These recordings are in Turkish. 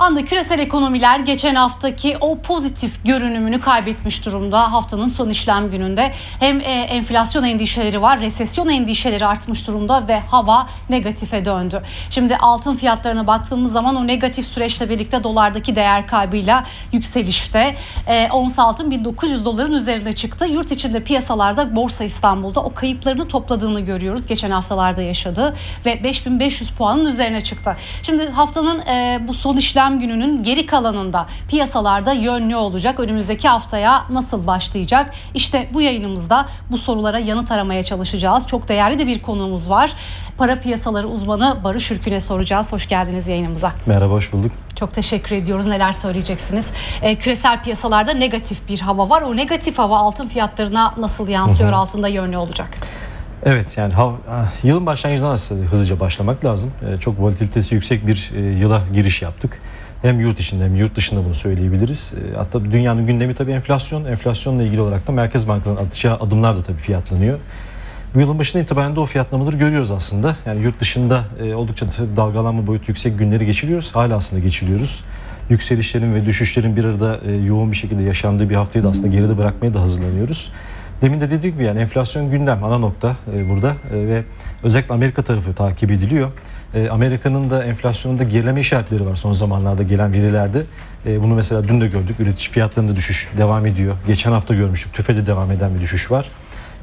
Anda küresel ekonomiler geçen haftaki o pozitif görünümünü kaybetmiş durumda. Haftanın son işlem gününde hem e, enflasyon endişeleri var, resesyon endişeleri artmış durumda ve hava negatife döndü. Şimdi altın fiyatlarına baktığımız zaman o negatif süreçle birlikte dolardaki değer kaybıyla yükselişte. E, ons altın 1900 doların üzerine çıktı. Yurt içinde piyasalarda Borsa İstanbul'da o kayıplarını topladığını görüyoruz. Geçen haftalarda yaşadı ve 5500 puanın üzerine çıktı. Şimdi haftanın e, bu son işlem gününün geri kalanında piyasalarda yön ne olacak? Önümüzdeki haftaya nasıl başlayacak? İşte bu yayınımızda bu sorulara yanıt aramaya çalışacağız. Çok değerli de bir konuğumuz var. Para piyasaları uzmanı Barış Ürkün'e soracağız. Hoş geldiniz yayınımıza. Merhaba, hoş bulduk. Çok teşekkür ediyoruz. Neler söyleyeceksiniz? E, küresel piyasalarda negatif bir hava var. O negatif hava altın fiyatlarına nasıl yansıyor? Altında yön ne olacak? Evet, yani hav- ah, yılın başlangıcından aslında hızlıca başlamak lazım. Ee, Çok volatilitesi yüksek bir e, yıla giriş yaptık. Hem yurt içinde hem yurt dışında bunu söyleyebiliriz. Ee, Hatta dünyanın gündemi tabii enflasyon. Enflasyonla ilgili olarak da merkez bankalarının atacağı adımlar da tabii fiyatlanıyor. Bu yılın başından itibaren de o fiyatlamaları görüyoruz aslında. Yani yurt dışında e, oldukça da dalgalanma boyutu yüksek günleri geçiriyoruz. Hala aslında geçiriyoruz. Yükselişlerin ve düşüşlerin bir arada e, yoğun bir şekilde yaşandığı bir haftayı da aslında geride bırakmaya da hazırlanıyoruz. Demin de dediğim gibi yani enflasyon gündem ana nokta e, burada E, ve özellikle Amerika tarafı takip ediliyor. E, Amerika'nın da enflasyonunda gerileme işaretleri var son zamanlarda gelen verilerde. Bunu mesela dün de gördük. Üretici fiyatlarında düşüş devam ediyor. Geçen hafta görmüştük. TÜFE'de devam eden bir düşüş var.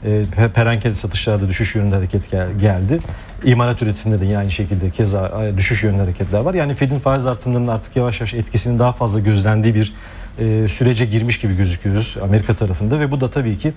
E, satışlarda düşüş yönünde hareket gel- geldi. İmalat üretiminde de yine aynı şekilde keza düşüş yönlü hareketler var. Yani Fed'in faiz artımlarının artık yavaş yavaş etkisinin daha fazla gözlendiği bir e, sürece girmiş gibi gözüküyoruz Amerika tarafında ve bu da tabii ki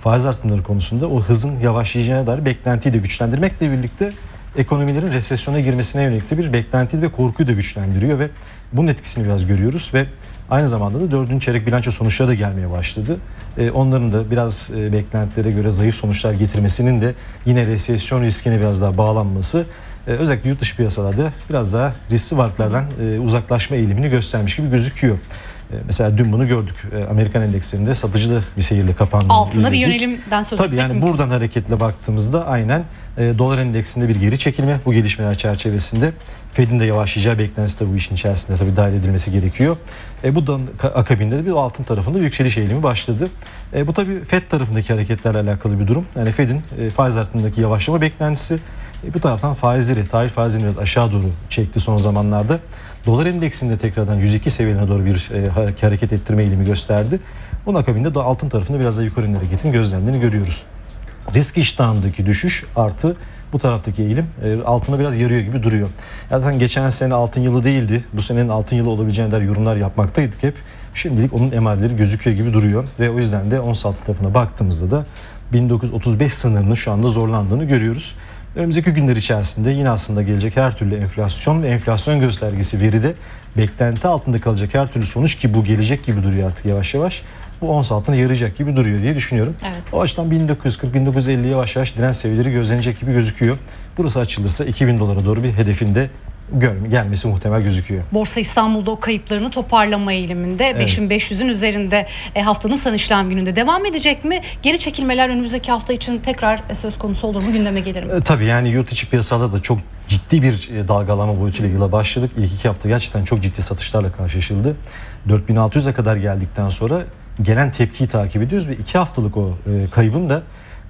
faiz artımları konusunda o hızın yavaşlayacağına dair beklentiyi de güçlendirmekle birlikte ekonomilerin resesyona girmesine yönelik de bir beklentiyi ve korkuyu da güçlendiriyor ve bunun etkisini biraz görüyoruz ve aynı zamanda da dördüncü çeyrek bilanço sonuçları da gelmeye başladı. E, onların da biraz e, beklentilere göre zayıf sonuçlar getirmesinin de yine resesyon riskine biraz daha bağlanması e, özellikle yurt dışı piyasalarda biraz daha riskli varlıklardan e, uzaklaşma eğilimini göstermiş gibi gözüküyor. E, Mesela dün bunu gördük. E, Amerikan endekslerinde satıcılı bir seyirle kapandığını Altında bir izledik. yönelimden söz Tabii yani mümkün. buradan hareketle baktığımızda aynen e, dolar endeksinde bir geri çekilme bu gelişmeler çerçevesinde Fed'in de yavaşlayacağı beklentisi de bu işin içerisinde tabii dahil edilmesi gerekiyor. E, bu da akabinde de bir altın tarafında bir yükseliş eğilimi başladı. E, bu tabii Fed tarafındaki hareketlerle alakalı bir durum. Yani Fed'in e, faiz artımındaki yavaşlama beklentisi e, bu taraftan faizleri, tahvil faizlerini biraz aşağı doğru çekti son zamanlarda. Dolar endeksinde tekrardan 102 seviyelerine doğru bir e, hareket ettirme eğilimi gösterdi. Bunun akabinde de altın tarafında biraz daha yukarı yönlü hareketin gözlendiğini görüyoruz risk iştahındaki düşüş artı bu taraftaki eğilim e, altına biraz yarıyor gibi duruyor. Zaten geçen sene altın yılı değildi. Bu senenin altın yılı olabileceğine dair yorumlar yapmaktaydık hep. Şimdilik onun emareleri gözüküyor gibi duruyor. Ve o yüzden de ons altın tarafına baktığımızda da 1935 sınırının şu anda zorlandığını görüyoruz. Önümüzdeki günler içerisinde yine aslında gelecek her türlü enflasyon ve enflasyon göstergesi veride beklenti altında kalacak her türlü sonuç ki bu gelecek gibi duruyor artık yavaş yavaş. Bu ons altına yarayacak gibi duruyor diye düşünüyorum. Evet. O açıdan 1940-1950 yavaş yavaş direnç seviyeleri gözlenecek gibi gözüküyor. Burası açılırsa 2000 dolara doğru bir hedefinde gelmesi muhtemel gözüküyor. Borsa İstanbul'da o kayıplarını toparlama eğiliminde Evet. 5500'ün üzerinde e, haftanın son işlem gününde devam edecek mi? Geri çekilmeler önümüzdeki hafta için tekrar e, söz konusu olur mu? Gündeme gelir mi? E, tabii yani yurt içi piyasalarda da çok ciddi bir e, dalgalanma boyutuyla yıla başladık. İlk iki hafta gerçekten çok ciddi satışlarla karşılaşıldı. 4600'e kadar geldikten sonra gelen tepkiyi takip ediyoruz ve iki haftalık o kaybın da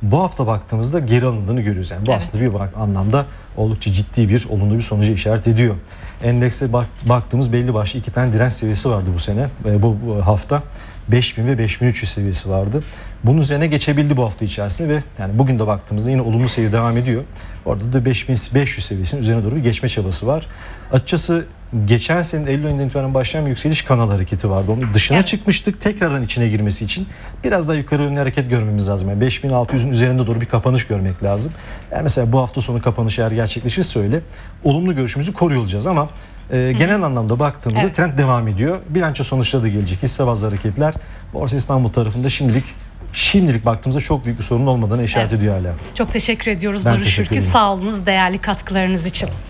bu hafta baktığımızda geri alındığını görüyoruz. Yani bu Evet. aslında bir bak, anlamda oldukça ciddi bir olumlu bir sonucu işaret ediyor. Endekse bak, baktığımız belli başlı iki tane direnç seviyesi vardı bu sene, e, bu, bu hafta. 5000 ve 5300 seviyesi vardı. Bunun üzerine geçebildi bu hafta içerisinde ve yani bugün de baktığımızda yine olumlu seyir devam ediyor. Orada da 5500 seviyesinin üzerine doğru bir geçme çabası var. Açıkçası geçen senenin Eylül ayından itibaren başlayan bir yükseliş kanal hareketi vardı. Onun dışına Evet. çıkmıştık. Tekrardan içine girmesi için biraz daha yukarı yönlü hareket görmemiz lazım. Yani 5600'ün üzerinde doğru bir kapanış görmek lazım. Yani mesela bu hafta sonu kapanış eğer gerçekleşirse öyle olumlu görüşümüzü koruyor olacağız ama e, genel anlamda baktığımızda Evet. trend devam ediyor. Bilanço sonuçları da gelecek. Hisse bazlı hareketler Borsa İstanbul tarafında şimdilik şimdilik baktığımızda çok büyük bir sorun olmadığını işaret Evet. ediyor hala. Çok teşekkür ediyoruz Ben Barış teşekkür Ürkü. ederim. Sağ olunuz değerli katkılarınız için.